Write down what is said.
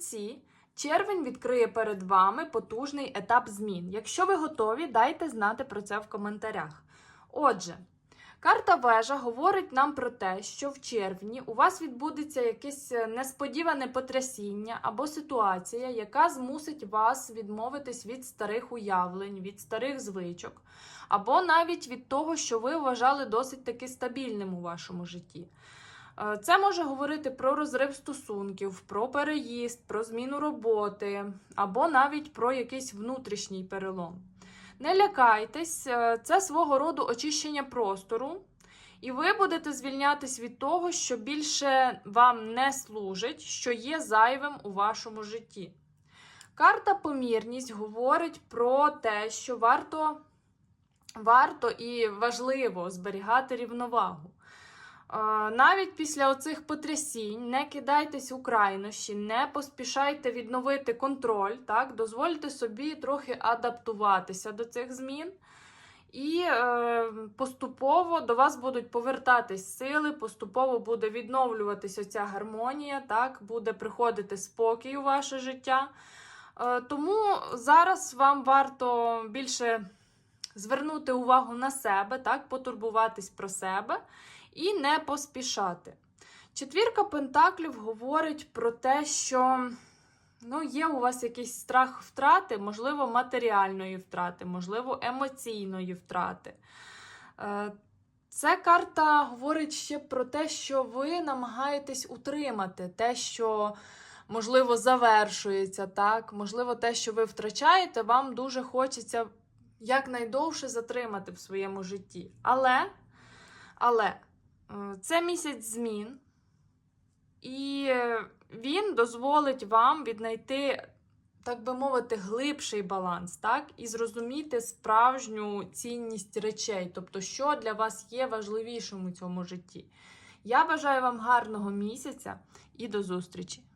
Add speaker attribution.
Speaker 1: Стрільці, червень відкриє перед вами потужний етап змін. Якщо ви готові, дайте знати про це в коментарях. Отже, карта вежа говорить нам про те, що в червні у вас відбудеться якесь е, несподіване потрясіння або ситуація, яка змусить вас відмовитись від старих уявлень, від старих звичок, або навіть від того, що ви вважали досить таки стабільним у вашому житті. Е, Це може говорити про розрив стосунків, про переїзд, про зміну роботи, або навіть про якийсь внутрішній перелом. Не лякайтесь, е, це свого роду очищення простору, і ви будете звільнятись від того, що більше вам не служить, що є зайвим у вашому житті. Карта помірність говорить про те, що варто, варто і важливо зберігати рівновагу. Навіть після оцих потрясінь не кидайтесь у крайнощі, не поспішайте відновити контроль, так? дозвольте собі трохи адаптуватися до цих змін. І е, поступово до вас будуть повертатись сили, поступово буде відновлюватися ця гармонія, так? буде приходити спокій у ваше життя. Е, тому зараз вам варто більше звернути увагу на себе, так? потурбуватись про себе і не поспішати. Четвірка Пентаклів говорить про те, що ну, є у вас якийсь страх втрати, можливо, матеріальної втрати, можливо, емоційної втрати. Е, Ця карта говорить ще про те, що ви намагаєтесь утримати те, що, можливо, завершується, так? можливо, те, що ви втрачаєте, вам дуже хочеться якнайдовше затримати в своєму житті. Але, але це місяць змін, і е, він дозволить вам віднайти, так би мовити, глибший баланс, так? І зрозуміти справжню цінність речей, тобто, що для вас є важливішим у цьому житті. Я бажаю вам гарного місяця і до зустрічі!